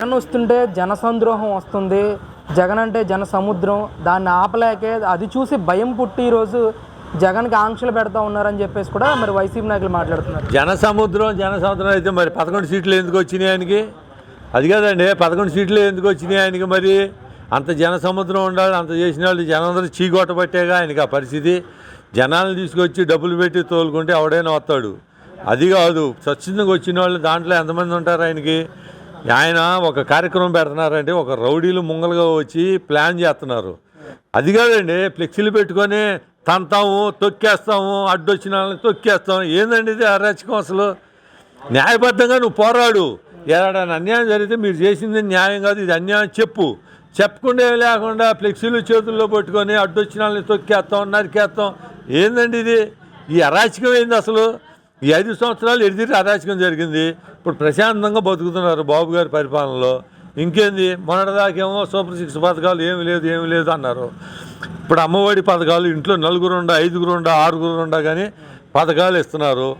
జగన్ వస్తుంటే జన సంద్రోహం వస్తుంది. జగన్ అంటే జన సముద్రం దాన్ని ఆపలేకే అది చూసి భయం పుట్టి ఈరోజు జగన్కి ఆంక్షలు పెడతా ఉన్నారని చెప్పేసి కూడా మరి వైసీపీ నాయకులు మాట్లాడుతున్నారు. జన సముద్రం జన సముద్రం అయితే మరి పదకొండు సీట్లు ఎందుకు వచ్చినాయి ఆయనకి? అది కాదండి పదకొండు సీట్లు ఎందుకు వచ్చినాయి ఆయనకి మరి? అంత జన సముద్రం ఉండాలి అంత చేసిన వాళ్ళు జనందరూ పట్టేగా ఆయనకి ఆ పరిస్థితి. జనాలను తీసుకొచ్చి డబ్బులు పెట్టి తోలుకుంటే ఎవడైనా వస్తాడు. అది కాదు స్వచ్ఛందంగా వచ్చిన వాళ్ళు దాంట్లో ఎంతమంది ఉంటారు ఆయనకి? ఆయన ఒక కార్యక్రమం పెడుతున్నారంటే ఒక రౌడీలు ముంగలుగా వచ్చి ప్లాన్ చేస్తున్నారు. అది కాదండి ఫ్లెక్సీలు పెట్టుకొని తంతాము తొక్కేస్తాము అడ్డొచ్చిన వాళ్ళని తొక్కేస్తాము. ఏందండి ఇది అరాచకం అసలు? న్యాయబద్ధంగా నువ్వు పోరాడు. ఏడాడని అన్యాయం జరిగితే మీరు చేసింది న్యాయం కాదు ఇది అన్యాయం చెప్పు. చెప్పకుండా లేకుండా ఫ్లెక్సీలు చేతుల్లో పెట్టుకొని అడ్డొచ్చిన వాళ్ళని తొక్కేస్తాం నరికేస్తాం. ఏందండి ఇది? ఈ అరాచకం ఏంది అసలు? ఈ ఐదు సంవత్సరాలు ఎడిదిరి అరాచకం జరిగింది. ఇప్పుడు ప్రశాంతంగా బతుకుతున్నారు బాబు గారి పరిపాలనలో. ఇంకేంది? మొన్నటిదాకేమో సూపర్ సిక్స్ పథకాలు ఏమి లేదు ఏమి లేదు అన్నారు. ఇప్పుడు అమ్మఒడి పథకాలు ఇంట్లో నలుగురు ఉండ ఐదుగురు ఉండ ఆరుగురు ఉండ కానీ పథకాలు ఇస్తున్నారు.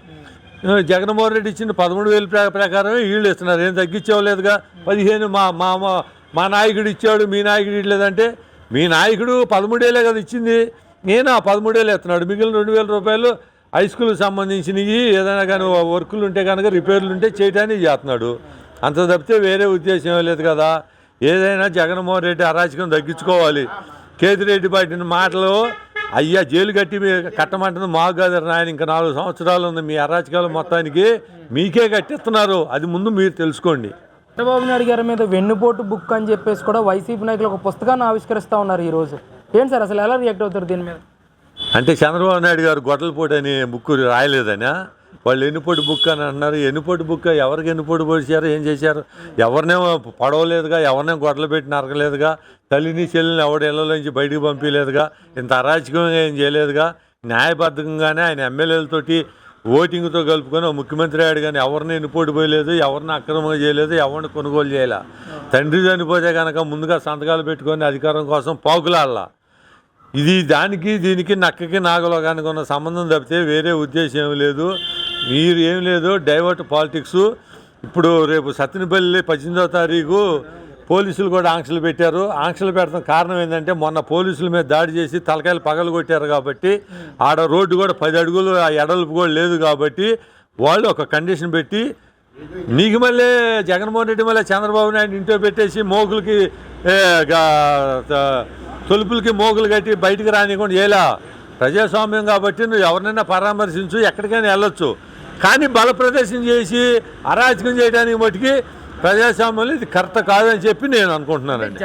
జగన్మోహన్ రెడ్డి ఇచ్చిన పదమూడు వేల ప్ర- ప్రకారమే వీళ్ళు ఇస్తున్నారు. ఏం తగ్గించేవలేదుగా పదిహేను మా మా మా- నాయకుడు ఇచ్చాడు మీ నాయకుడు ఇవ్వలేదంటే మీ నాయకుడు పదమూడేలే కదా ఇచ్చింది. నేను ఆ పదమూడేళ్ళు ఇస్తున్నాడు. మిగిలిన రెండు వేల రూపాయలు హై స్కూల్కి సంబంధించినవి ఏదైనా కానీ వర్కులు ఉంటే కనుక రిపేర్లు ఉంటే చేయటానికి చేస్తున్నాడు. అంత తప్పితే వేరే ఉద్దేశం లేదు కదా. ఏదైనా జగన్మోహన్ రెడ్డి అరాచకం తగ్గించుకోవాలి. కేతిరెడ్డి పట్టిన మాటలు అయ్యా జైలు కట్టి మీ- కట్టమంటుంది మాకు కాదు నాయన ఇంకా నాలుగు సంవత్సరాలు ఉంది మీ అరాచకాలు మొత్తానికి. మీకే కట్టిస్తున్నారు. అది ముందు మీరు తెలుసుకోండి. చంద్రబాబు నాయుడు గారి మీద వెన్నుపోటు బుక్ అని చెప్పేసి కూడా వైసీపీ నాయకులు ఒక పుస్తకాన్ని ఆవిష్కరిస్తూ ఉన్నారు ఈరోజు. ఏంటి సార్ అసలు ఎలా రియాక్ట్ అవుతారు దీని మీద? అంటే చంద్రబాబు నాయుడు గారు గొడ్డలపోటు అని బుక్ రాయలేదనా? వాళ్ళు ఎన్నిపోటు బుక్ అని అంటున్నారు ఎన్నిపోటు బుక్? ఎవరికి ఎన్నిపోటు పొడిచారు ఏం చేశారు? ఎవరినేమో పడవలేదుగా ఎవరినే గొడ్డలు పెట్టి నరకలేదుగా తల్లిని చెల్లిని ఎవడ ఇళ్ళలోంచి బయటకు పంపించలేదుగా ఇంత అరాచకంగా ఏం చేయలేదుగా న్యాయబద్ధంగానే ఆయన ఎమ్మెల్యేలతోటి ఓటింగ్తో కలుపుకొని ఓ ముఖ్యమంత్రి అయ్యాడు కానీ ఎవరిని ఎన్నిపోటు పోయలేదు ఎవరిని అక్రమంగా చేయలేదు ఎవరిని కొనుగోలు చేయలే? తండ్రి చనిపోతే కనుక ముందుగా సంతకాలు పెట్టుకొని అధికారం కోసం పాకులాడలా ఇది దానికి దీనికి నక్కకి నాగలోకానికి ఉన్న సంబంధం తప్పితే వేరే ఉద్దేశం ఏమి లేదు. మీరు ఏం లేదు డైవర్ట్ పాలిటిక్స్. ఇప్పుడు రేపు సత్తినపల్లి పద్దెనిమిదో తారీఖు పోలీసులు కూడా ఆంక్షలు పెట్టారు. ఆంక్షలు పెట్టడం కారణం ఏంటంటే మొన్న పోలీసుల మీద దాడి చేసి తలకాయలు పగలు కొట్టారు కాబట్టి ఆడ రోడ్డు కూడా పది అడుగులు ఆ ఎడల్పు కూడా లేదు కాబట్టి వాళ్ళు ఒక కండిషన్ పెట్టి నీకు మళ్ళీ జగన్మోహన్ రెడ్డి మళ్ళీ చంద్రబాబు నాయుడు ఇంట్లో పెట్టేసి మోకులకి తొలుపులకి మోగులు కట్టి బయటికి రానివ్వకుండా ఎలా ప్రజాస్వామ్యం కాబట్టి నువ్వు ఎవరినైనా పరామర్శించు ఎక్కడికైనా వెళ్ళొచ్చు. కానీ బల ప్రదర్శన చేసి అరాచకం చేయడానికి మటుకి ప్రజాస్వామ్యంలో ఇది కరెక్ట్ కాదని చెప్పి నేను అనుకుంటున్నానండి.